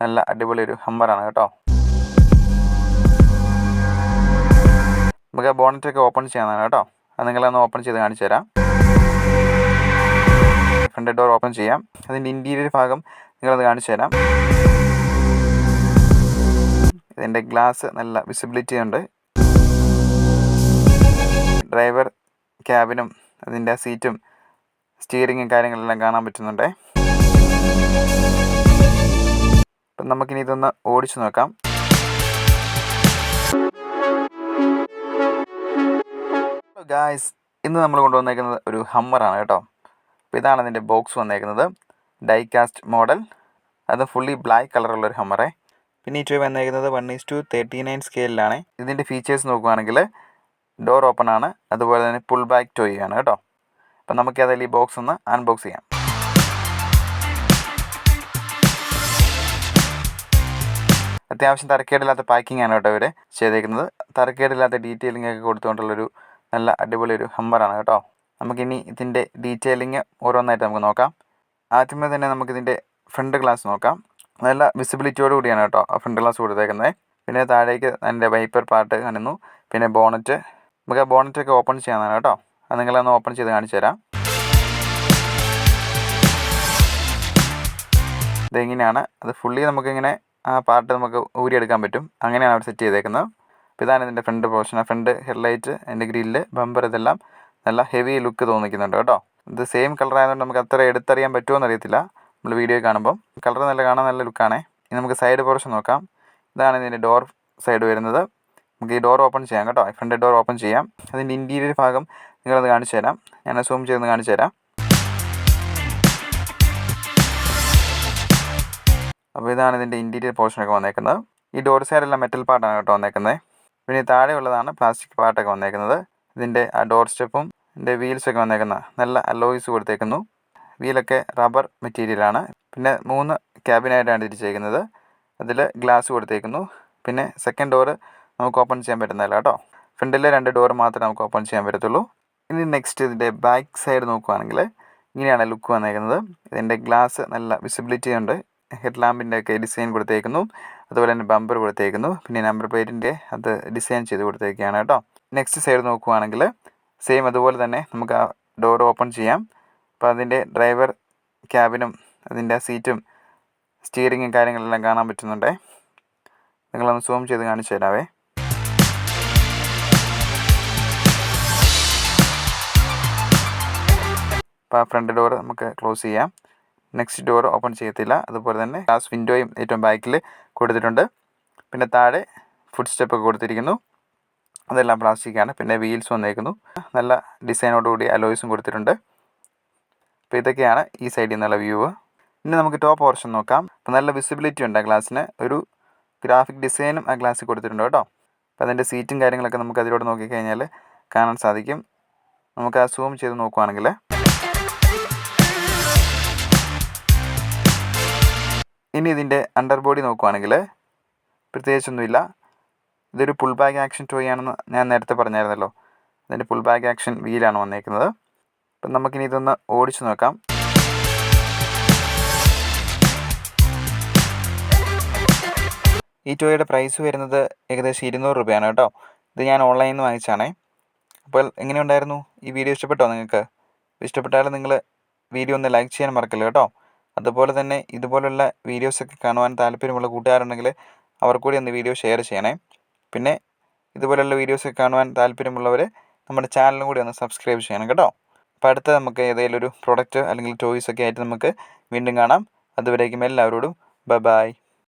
നല്ല അടിപൊളി ഒരു ഹമ്മറാണ് കേട്ടോ. നമുക്ക് ബോണറ്റ് ഒക്കെ ഓപ്പൺ ചെയ്യാനാണ് കേട്ടോ. അത് നിങ്ങളൊന്ന് ഓപ്പൺ ചെയ്ത് കാണിച്ചു തരാം. ഫ്രണ്ട് ഡോർ ഓപ്പൺ ചെയ്യാം. അതിന്റെ ഇന്റീരിയർ ഭാഗം നിങ്ങളത് കാണിച്ചു തരാം. ഇതിന്റെ ഗ്ലാസ് നല്ല വിസിബിലിറ്റി ഉണ്ട്. ഡ്രൈവർ ക്യാബിനും അതിന്റെ സീറ്റും സ്റ്റിയറിങ്ങും കാര്യങ്ങളെല്ലാം കാണാൻ പറ്റുന്നുണ്ട്. നമുക്കിനി ഇതൊന്ന് ഓടിച്ചു നോക്കാം. ഗായ്സ് ഇന്ന് നമ്മൾ കൊണ്ടുവന്നേക്കുന്നത് ഒരു ഹമ്മറാണ് കേട്ടോ. അപ്പോൾ ഇതാണ് അതിന്റെ ബോക്സ് വന്നേക്കുന്നത്. ഡൈകാസ്റ്റ് മോഡൽ അത് ഫുള്ളി ബ്ലാക്ക് കളറുള്ള ഒരു ഹമ്മറേ പിന്നെ ഈ ട്യൂബ് വന്നേക്കുന്നത് one is to thirty nine സ്കെയിലാണ് ഇതിന്റെ ഫീച്ചേഴ്സ് നോക്കുകയാണെങ്കിൽ ഡോർ ഓപ്പൺ ആണ്. അതുപോലെ തന്നെ പുൾ ബാക്ക് ടോയ് ആണ് കേട്ടോ. അപ്പം നമുക്ക് അതിൽ ഈ ബോക്സ് ഒന്ന് അൺബോക്സ് ചെയ്യാം. അത്യാവശ്യം തരക്കേടില്ലാത്ത പാക്കിംഗ് ആണ് കേട്ടോ ഇവർ ചെയ്തേക്കുന്നത്. തരക്കേടില്ലാത്ത ഡീറ്റെയിലിംഗ് ഒക്കെ കൊടുത്തുകൊണ്ടുള്ളൊരു നല്ല അടിപൊളി ഒരു ഹമ്പറാണ് കേട്ടോ. നമുക്കിനി ഇതിന്റെ ഡീറ്റെയിലിംഗ് ഓരോന്നായിട്ട് നമുക്ക് നോക്കാം. ആദ്യമേ തന്നെ നമുക്കിതിന്റെ ഫ്രണ്ട് ഗ്ലാസ് നോക്കാം. നല്ല വിസിബിലിറ്റിയോട് കൂടിയാണ് കേട്ടോ ആ ഫ്രണ്ട് ഗ്ലാസ് കൊടുത്തേക്കുന്നത് പിന്നെ താഴേക്ക് അതിന്റെ വൈപ്പർ പാർട്ട് കാണുന്നു പിന്നെ ബോണറ്റ് നമുക്ക് ആ ബോണറ്റ് ഒക്കെ ഓപ്പൺ ചെയ്യാനാണ് കേട്ടോ. അത് നിങ്ങളൊന്ന് ഓപ്പൺ ചെയ്ത് കാണിച്ചു തരാം. ഇതെങ്ങനെയാണ്? അത് ഫുള്ളി നമുക്കിങ്ങനെ ആ പാർട്ട് നമുക്ക് ഊരിയെടുക്കാൻ പറ്റും. അങ്ങനെയാണ് അവർ സെറ്റ് ചെയ്തേക്കുന്നത്. അപ്പോൾ ഇതാണ് ഇതിന്റെ ഫ്രണ്ട് പോർഷൻ ഫ്രണ്ട് ഹെഡ്ലൈറ്റ് അതിന്റെ ഗ്രില്ല് ബമ്പർ ഇതെല്ലാം നല്ല ഹെവി ലുക്ക് തോന്നിക്കുന്നുണ്ട് കേട്ടോ. ഇത് സെയിം കളർ ആയതുകൊണ്ട് നമുക്ക് അത്ര എടുത്തറിയാൻ പറ്റുമോ എന്നറിയത്തില്ല. നമ്മൾ വീഡിയോ കാണുമ്പം കളർ നല്ല കാണാൻ നല്ല ലുക്കാണേ ഇനി നമുക്ക് സൈഡ് പോർഷൻ നോക്കാം. ഇതാണ് ഇതിന്റെ ഡോർ സൈഡ് വരുന്നത്. നമുക്ക് ഈ ഡോർ ഓപ്പൺ ചെയ്യാം കേട്ടോ. ഫ്രണ്ട് ഡോർ ഓപ്പൺ ചെയ്യാം. അതിന്റെ ഇന്റീരിയർ ഭാഗം നിങ്ങളത് കാണിച്ചു തരാം ഞാൻ സൂം ചെയ്തൊന്ന് കാണിച്ചു തരാം അപ്പോൾ ഇതാണ് ഇതിന്റെ ഇന്റീരിയർ പോർഷനൊക്കെ വന്നേക്കുന്നത്. ഈ ഡോർ സൈഡെല്ലാം മെറ്റൽ പാർട്ടാണ് കേട്ടോ വന്നേക്കുന്നത് പിന്നെ താഴെ ഉള്ളതാണ് പ്ലാസ്റ്റിക് പാർട്ടൊക്കെ വന്നേക്കുന്നത്. ഇതിന്റെ ആ ഡോർ സ്റ്റെപ്പും ഇതിന്റെ വീൽസൊക്കെ വന്നേക്കുന്ന നല്ല അലോയ്സ് കൊടുത്തേക്കുന്നു. വീലൊക്കെ റബ്ബർ മെറ്റീരിയലാണ് പിന്നെ മൂന്ന് ക്യാബിനായിട്ടാണ് തിരിച്ചേക്കുന്നത്. അതിൽ ഗ്ലാസ് കൊടുത്തേക്കുന്നു. പിന്നെ സെക്കൻഡ് ഡോറ് നമുക്ക് ഓപ്പൺ ചെയ്യാൻ പറ്റുന്നില്ല കേട്ടോ. ഫ്രണ്ടിലെ രണ്ട് ഡോർ മാത്രമേ നമുക്ക് ഓപ്പൺ ചെയ്യാൻ പറ്റത്തുള്ളൂ. ഇനി നെക്സ്റ്റ് ഇതിന്റെ ബാക്ക് സൈഡ് നോക്കുകയാണെങ്കിൽ ഇങ്ങനെയാണ് ലുക്ക് വന്നേക്കുന്നത്. ഇതിന്റെ ഗ്ലാസ് നല്ല വിസിബിലിറ്റി ഉണ്ട്. ഹെഡ് ലാമ്പിന്റെ ഒക്കെ ഡിസൈൻ കൊടുത്തേക്കുന്നു. അതുപോലെ തന്നെ ബമ്പർ കൊടുത്തേക്കുന്നു. പിന്നെ നമ്പർ പ്ലേറ്റിന്റെ അത് ഡിസൈൻ ചെയ്ത് കൊടുത്തേക്കാണ് കേട്ടോ. നെക്സ്റ്റ് സൈഡ് നോക്കുകയാണെങ്കിൽ സെയിം അതുപോലെ തന്നെ നമുക്ക് ആ ഡോർ ഓപ്പൺ ചെയ്യാം. അപ്പോൾ അതിന്റെ ഡ്രൈവർ ക്യാബിനും അതിന്റെ സീറ്റും സ്റ്റിയറിങ്ങും കാര്യങ്ങളെല്ലാം കാണാൻ പറ്റുന്നുണ്ടേ. നിങ്ങളൊന്ന് സൂം ചെയ്ത് കാണിച്ചു തരാവേ. അപ്പോൾ ആ ഫ്രണ്ട് ഡോർ നമുക്ക് ക്ലോസ് ചെയ്യാം. നെക്സ്റ്റ് ഡോർ ഓപ്പൺ ചെയ്യത്തില്ല. അതുപോലെ തന്നെ ഗ്ലാസ് വിൻഡോയും ഏറ്റവും ബാക്കിൽ കൊടുത്തിട്ടുണ്ട്. പിന്നെ താഴെ ഫുഡ് സ്റ്റെപ്പ് കൊടുത്തിരിക്കുന്നു. അതെല്ലാം പ്ലാസ്റ്റിക്കാണ് പിന്നെ വീൽസ് വന്നേക്കുന്നു. നല്ല ഡിസൈനോടുകൂടി അലോയ്സും കൊടുത്തിട്ടുണ്ട്. അപ്പോൾ ഇതൊക്കെയാണ് ഈ സൈഡിൽ നിന്നുള്ള വ്യൂ ഇനി നമുക്ക് ടോപ്പ് ഓർഷൻ നോക്കാം. അപ്പോൾ നല്ല വിസിബിലിറ്റി ഉണ്ട് ആ ഗ്ലാസ്സിന് ഒരു ഗ്രാഫിക് ഡിസൈനും ആ ഗ്ലാസ്സിൽ കൊടുത്തിട്ടുണ്ട് കേട്ടോ. അപ്പോൾ അതിന്റെ സീറ്റും കാര്യങ്ങളൊക്കെ നമുക്ക് അതിലൂടെ നോക്കിക്കഴിഞ്ഞാൽ കാണാൻ സാധിക്കും. നമുക്ക് ആ സൂം ചെയ്ത് നോക്കുവാണെങ്കിൽ ഇനി ഇതിന്റെ അണ്ടർ ബോഡി നോക്കുവാണെങ്കിൽ പ്രത്യേകിച്ചൊന്നുമില്ല. ഇതൊരു പുൾ ബാഗ് ആക്ഷൻ ടോയ് ആണെന്ന് ഞാൻ നേരത്തെ പറഞ്ഞായിരുന്നല്ലോ. ഇതിന്റെ പുൾ ബാഗ് ആക്ഷൻ വീലാണ് വന്നേക്കുന്നത്. അപ്പം നമുക്കിനി ഇതൊന്ന് ഓടിച്ചു നോക്കാം. ഈ ടോയുടെ പ്രൈസ് വരുന്നത് ഏകദേശം ഇരുന്നൂറ് രൂപയാണ് കേട്ടോ. ഇത് ഞാൻ ഓൺലൈനിൽ നിന്ന് വാങ്ങിച്ചാണേ അപ്പോൾ എങ്ങനെയുണ്ടായിരുന്നു? ഈ വീഡിയോ ഇഷ്ടപ്പെട്ടോ നിങ്ങൾക്ക്? ഇഷ്ടപ്പെട്ടാൽ നിങ്ങൾ വീഡിയോ ഒന്ന് ലൈക്ക് ചെയ്യാൻ മറക്കല്ലോ കേട്ടോ? അതുപോലെ തന്നെ ഇതുപോലുള്ള വീഡിയോസൊക്കെ കാണുവാൻ താല്പര്യമുള്ള കൂട്ടുകാരുണ്ടെങ്കിൽ അവർ കൂടി ഒന്ന് വീഡിയോ ഷെയർ ചെയ്യണേ. പിന്നെ ഇതുപോലുള്ള വീഡിയോസൊക്കെ കാണുവാൻ താല്പര്യമുള്ളവർ നമ്മുടെ ചാനലും കൂടി ഒന്ന് സബ്സ്ക്രൈബ് ചെയ്യണം കേട്ടോ. അപ്പോൾ അടുത്ത നമുക്ക് ഏതെങ്കിലും ഒരു പ്രൊഡക്റ്റ് അല്ലെങ്കിൽ ടോയ്സ് ഒക്കെ ആയിട്ട് നമുക്ക് വീണ്ടും കാണാം. അതുവരേക്കും എല്ലാവരോടും ബൈ ബൈ